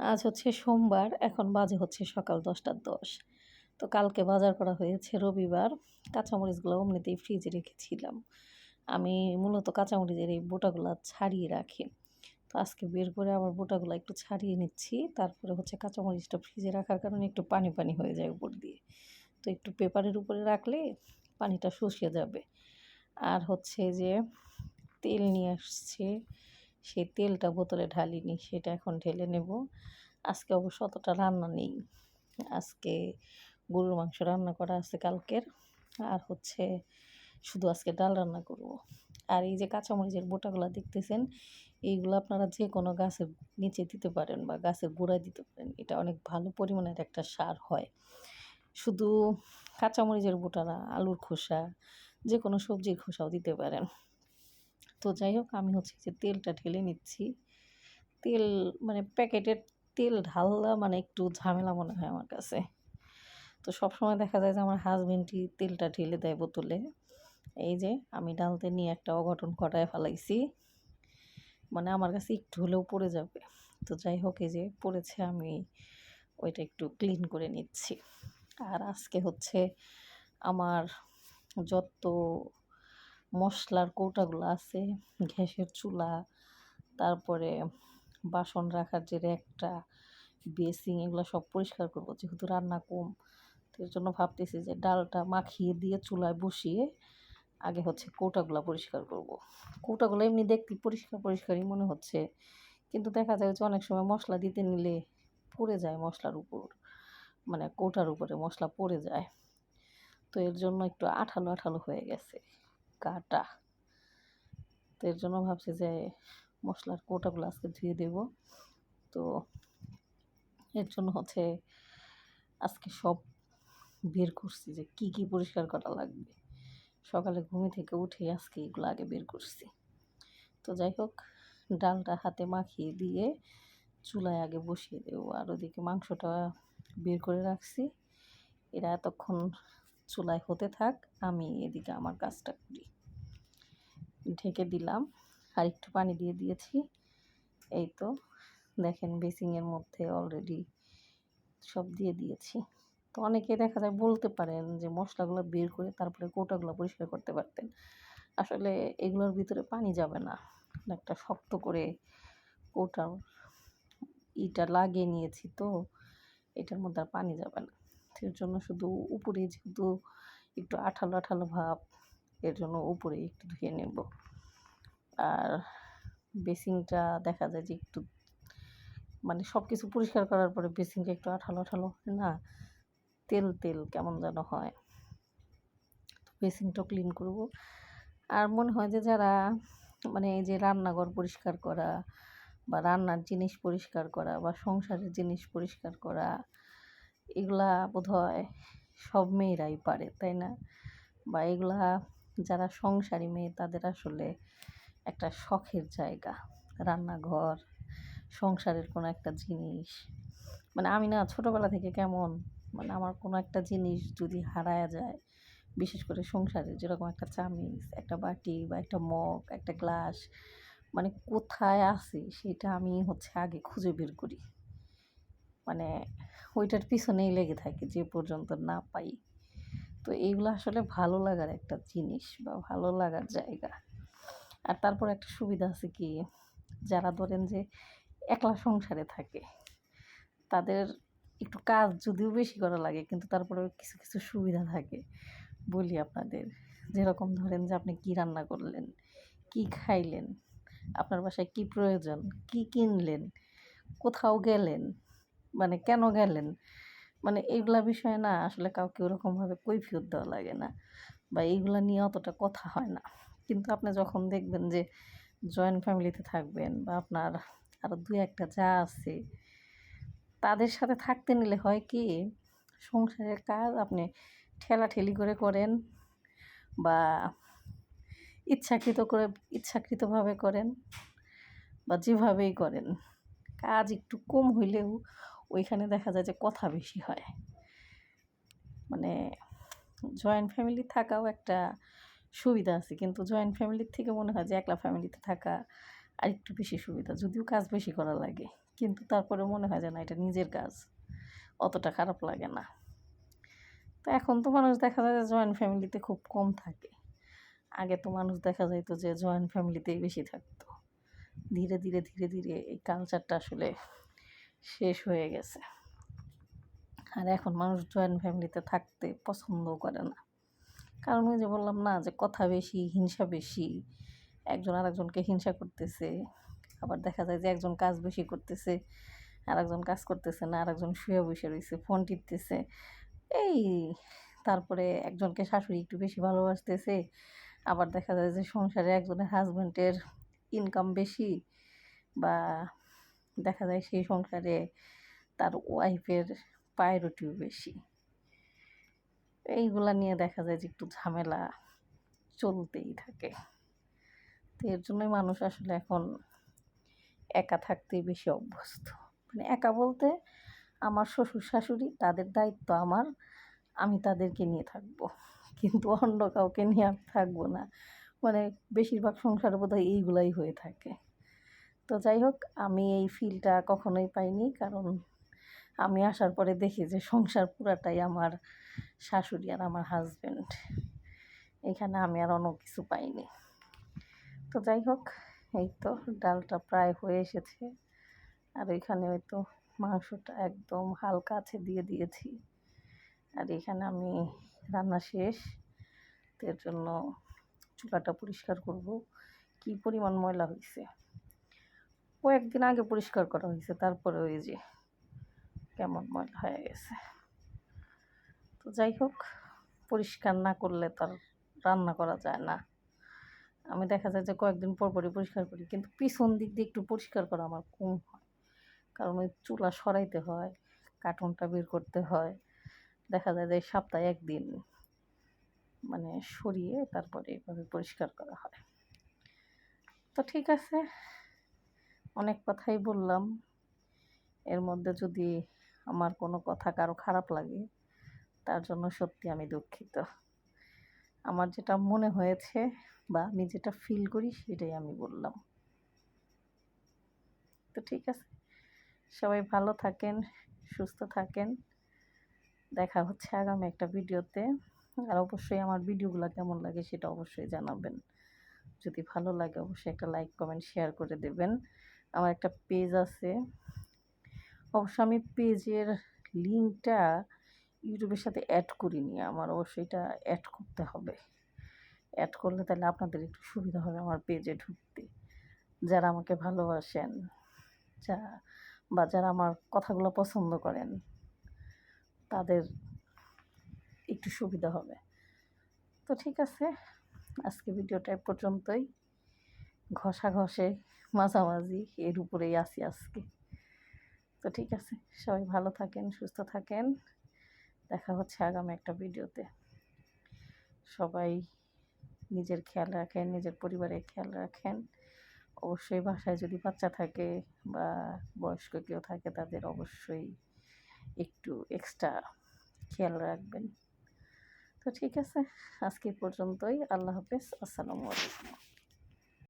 আজ হচ্ছে সোমবার, এখন বাজে হচ্ছে সকাল দশটার দশ। তো কালকে বাজার করা হয়েছে, রবিবার। কাঁচামরিচগুলো অমনিতেই ফ্রিজে রেখেছিলাম। আমি মূলত কাঁচামরিচের এই বোটাগুলো ছাড়িয়ে রাখি। তো আজকে বের করে আবার বোটাগুলো একটু ছাড়িয়ে নিচ্ছি। তারপরে হচ্ছে কাঁচামরিচটা ফ্রিজে রাখার কারণে একটু পানি পানি হয়ে যায় উপর দিয়ে। তো একটু পেপারের উপরে রাখলে পানিটা শুষিয়ে যাবে। আর হচ্ছে যে তেল নিয়ে আসছে সেই তেলটা বোতলে ঢালিনি, সেটা এখন ঢেলে নেব। আজকে অবশ্য অতটা রান্না নেই। আজকে গরুর মাংস রান্না করা আছে কালকের। আর হচ্ছে শুধু আজকে ডাল রান্না করব। আর এই যে কাঁচামরিচের বোটাগুলো দেখতেছেন, এইগুলো আপনারা যে কোনো গাছের নিচে দিতে পারেন বা গাছের গোড়ায় দিতে পারেন। এটা অনেক ভালো পরিমাণের একটা সার হয়। শুধু কাঁচামরিচের বোটা না, আলুর খোসা যে কোনো সবজির খোসাও দিতে পারেন। তো যাই হোক, আমি হচ্ছে যে তেলটা ঢেলে নিচ্ছি। তেল মানে প্যাকেটের তেল ঢাললা মানে একটু ঝামেলা মনে হয় আমার কাছে। তো সবসময় দেখা যায় যে আমার হাজবেন্ডই তেলটা ঢেলে দেয় বোতলে। এই যে আমি ডালতে নিয়ে একটা অঘটন ঘটায় ফেলাইছি। মানে আমার কাছে একটু হলেও পড়ে যাবে। তো যাই হোক, এই যে পড়েছে, আমি ওইটা একটু ক্লিন করে নিচ্ছি। আর আজকে হচ্ছে আমার যত মশলার কৌটাগুলো আছে, গ্যাসের চুলা, তারপরে বাসন রাখার যে র্যাকটা বেসিং এগুলো সব পরিষ্কার করব। যেহেতু রান্না কম এর জন্য ভাবতেছি যে ডালটা মাখিয়ে দিয়ে চুলায় বসিয়ে আগে হচ্ছে কৌটাগুলো পরিষ্কার করব। কৌটাগুলো এমনি দেখতে পরিষ্কার পরিষ্কারই মনে হচ্ছে, কিন্তু দেখা যায় যে অনেক সময় মশলা দিতে নিলে পড়ে যায় মশলার উপর মানে কৌটার উপরে মশলা পড়ে যায়। তো এর জন্য একটু আঠালো আঠালো হয়ে গেছে। কাটা। তো এর জন্য ভাবছি যে মশলার কোটাগুলো আজকে ধুয়ে দেব। তো এর জন্য হচ্ছে আজকে সব বের করছি যে কি কি পরিষ্কার করা লাগবে। সকালে ঘুমে থেকে উঠে আজকে এগুলো আগে বের করছি। তো যাই হোক, ডালটা হাতে মাখিয়ে দিয়ে চুলায় আগে বসিয়ে দেবো। আর ওদিকে মাংসটা বের করে রাখছি। এরা এতক্ষণ চুলায় হতে থাক। আমি এদিকে আমার কাজটা করি। ঢেকে দিলাম আর একটু পানি দিয়ে দিয়েছি। এই তো দেখেন বেসিংয়ের মধ্যে অলরেডি সব দিয়ে দিয়েছি। তো অনেকে দেখা যায় বলতে পারেন যে মশলাগুলো বের করে তারপরে কোটাগুলো পরিষ্কার করতে পারতেন। আসলে এগুলোর ভিতরে পানি যাবে না। একটা শক্ত করে কোটা ইটা লাগিয়ে নিয়েছি তো এটার মধ্যে আর পানি যাবে না। এর জন্য শুধু উপরে যেহেতু একটু আঠালো আঠালো ভাব, এর জন্য উপরে একটু ধুয়ে নেব। আর বেসিংটা দেখা যায় যে একটু মানে সব কিছু পরিষ্কার করার পরে বেসিংটা একটু আঠালো আঠালো, না, তেল তেল কেমন যেন হয়। বেসিংটাও ক্লিন করব। আর মনে হয় যে যারা মানে এই যে রান্নাঘর পরিষ্কার করা বা রান্নার জিনিস পরিষ্কার করা বা সংসারের জিনিস পরিষ্কার করা, এগুলা বোধ হয় সব মেয়েরাই পারে, তাই না? বা এগুলা যারা সংসারী মেয়ে, তাদের আসলে একটা শখের জায়গা। রান্নাঘর, সংসারের কোনো একটা জিনিস। মানে আমি না ছোটোবেলা থেকে কেমন মানে আমার কোনো একটা জিনিস যদি হারায়া যায়, বিশেষ করে সংসারে যেরকম একটা চামিচ, একটা বাটি বা একটা মগ, একটা গ্লাস মানে কোথায় আছে সেটা আমি হচ্ছে আগে খুঁজে বের করি। মানে ওইটার পিছনেই লেগে থাকে যে পর্যন্ত না পাই। তো এইগুলো আসলে ভালো লাগার একটা জিনিস বা ভালো লাগার জায়গা। আর তারপর একটা সুবিধা আছে কি, যারা ধরেন যে একলা সংসারে থাকে, তাদের একটু কাজ যদিও বেশি করা লাগে, কিন্তু তারপরে কিছু কিছু সুবিধা থাকে বলি আপনাদের। যেরকম ধরেন যে আপনি কি রান্না করলেন, কি খাইলেন, আপনার বাসায় কি প্রয়োজন, কি কিনলেন, কোথাও গেলেন মানে কেন গেলেন? মানে এইগুলা বিষয়ে না আসলে কাউকে ওরকমভাবে কৈফিয়ত দেওয়া লাগে না বা এইগুলা নিয়ে অতটা কথা হয় না। কিন্তু আপনি যখন দেখবেন যে জয়েন্ট ফ্যামিলিতে থাকবেন বা আপনার আরও দু একটা যা আছে, তাদের সাথে থাকতে নিলে হয় কি সংসারের কাজ আপনি ঠেলাঠেলি করে করেন বা ইচ্ছাকৃত করে, ইচ্ছাকৃতভাবে করেন বা যেভাবেই করেন, কাজ একটু কম হইলেও ওইখানে দেখা যায় যে কথা বেশি হয়। মানে জয়েন্ট ফ্যামিলি থাকাও একটা সুবিধা আছে, কিন্তু জয়েন্ট ফ্যামিলির থেকে মনে হয় যে একলা ফ্যামিলিতে থাকা আর একটু বেশি সুবিধা, যদিও কাজ বেশি করা লাগে, কিন্তু তারপরে মনে হয় যে না, এটা নিজের কাজ, অতটা খারাপ লাগে না। তো এখন তো মানুষ দেখা যায় যে জয়েন্ট ফ্যামিলিতে খুব কম থাকে। আগে তো মানুষ দেখা যাইতো যে জয়েন্ট ফ্যামিলিতেই বেশি থাকতো। ধীরে ধীরে ধীরে ধীরে এই কালচারটা আসলে শেষ হয়ে গেছে। আর এখন মানুষ জয়েন্ট ফ্যামিলিতে থাকতে পছন্দও করে না। কারণ ওই যে বললাম না, যে কথা বেশি, হিংসা বেশি, একজন আরেকজনকে হিংসা করতেছে, আবার দেখা যায় যে একজন কাজ বেশি করতেছে, আরেকজন কাজ করতেছে না, আরেকজন শুয়ে বসে রয়েছে ফোন টিপতেছে। এই তারপরে একজনকে শাশুড়ি একটু বেশি ভালোবাসতেছে, আবার দেখা যায় যে সংসারে একজনের হাজব্যান্ডের ইনকাম বেশি বা দেখা যায় সেই সংসারে তার ওয়াইফের প্রায়োরিটিও বেশি। এইগুলা নিয়ে দেখা যায় যে একটু ঝামেলা চলতেই থাকে। তো এর জন্যই মানুষ আসলে এখন একা থাকতেই বেশি অভ্যস্ত। মানে একা বলতে আমার শ্বশুর শাশুড়ি, তাদের দায়িত্ব আমার, আমি তাদেরকে নিয়ে থাকব। কিন্তু অন্য কাউকে নিয়ে আমি থাকব না। মানে বেশিরভাগ সংসারে বোধহয় এইগুলাই হয়ে থাকে। তো যাই হোক, আমি এই ফিলটা কখনোই পাইনি। কারণ আমি আসার পরে দেখি যে সংসার পুরাটাই আমার শাশুড়ি আর আমার হাজব্যান্ড এখানে আমি আর অন্য কিছু পাইনি। তো যাই হোক, এই তো ডালটা প্রায় হয়ে এসেছে। আর এখানে হয়তো মাংসটা একদম হালকা আছে দিয়ে দিয়েছি। আর এখানে আমি রান্না শেষ। তো এর জন্য চুলাটা পরিষ্কার করব। কি পরিমাণ ময়লা হয়েছে কয়েকদিন আগে পরিষ্কার করা হয়েছে, তারপরে ওই যে কেমন ময়লা হয়ে গেছে। তো যাই হোক, পরিষ্কার না করলে তার রান্না করা যায় না। আমি দেখা যায় যে কয়েকদিন পর পরই পরিষ্কার করি, কিন্তু পিছন দিক দিয়ে একটু পরিষ্কার করা আমার কম হয়। কারণ ওই চুলা সরাইতে হয়, কার্টুনটা বের করতে হয়। দেখা যায় যে সপ্তাহে একদিন মানে সরিয়ে তারপরে এভাবে পরিষ্কার করা হয়। তো ঠিক আছে অনেক কথাই বললাম। এর মধ্যে যদি আমার কোনো কথা কারও খারাপ লাগে, তার জন্য সত্যি আমি দুঃখিত। আমার যেটা মনে হয়েছে বা আমি যেটা ফিল করি সেটাই আমি বললাম। তো ঠিক আছে। সবাই ভালো থাকেন, সুস্থ থাকেন। দেখা হচ্ছে আগামী একটা ভিডিওতে। আর অবশ্যই আমার ভিডিওগুলো কেমন লাগে সেটা অবশ্যই জানাবেন। যদি ভালো লাগে অবশ্যই একটা লাইক কমেন্ট শেয়ার করে দেবেন। আমার একটা পেজ আছে। অবশ্য আমি পেজের লিঙ্কটা ইউটিউবের সাথে অ্যাড করিনি, আমার অবশ্যই এটা অ্যাড করতে হবে। অ্যাড করলে তাহলে আপনাদের একটু সুবিধা হবে আমার পেজে ঢুকতে। যারা আমাকে ভালোবাসেন, যা বা যারা আমার কথাগুলো পছন্দ করেন, তাদের একটু সুবিধা হবে। তো ঠিক আছে, আজকে ভিডিওটা পর্যন্তই। ঘষা ঘষে মাঝামাঝি এর উপরেই আসি আজকে। তো ঠিক আছে, সবাই ভালো থাকেন, সুস্থ থাকেন। দেখা হচ্ছে আগামী একটা ভিডিওতে। সবাই নিজের খেয়াল রাখেন, নিজের পরিবারের খেয়াল রাখেন। অবশ্যই বাসায় যদি বাচ্চা থাকে বা বয়স্ক কেউ থাকে, তাদের অবশ্যই একটু এক্সট্রা খেয়াল রাখবেন। তো ঠিক আছে, আজকে পর্যন্তই। আল্লাহ হাফেজ। আসসালামু আলাইকুম।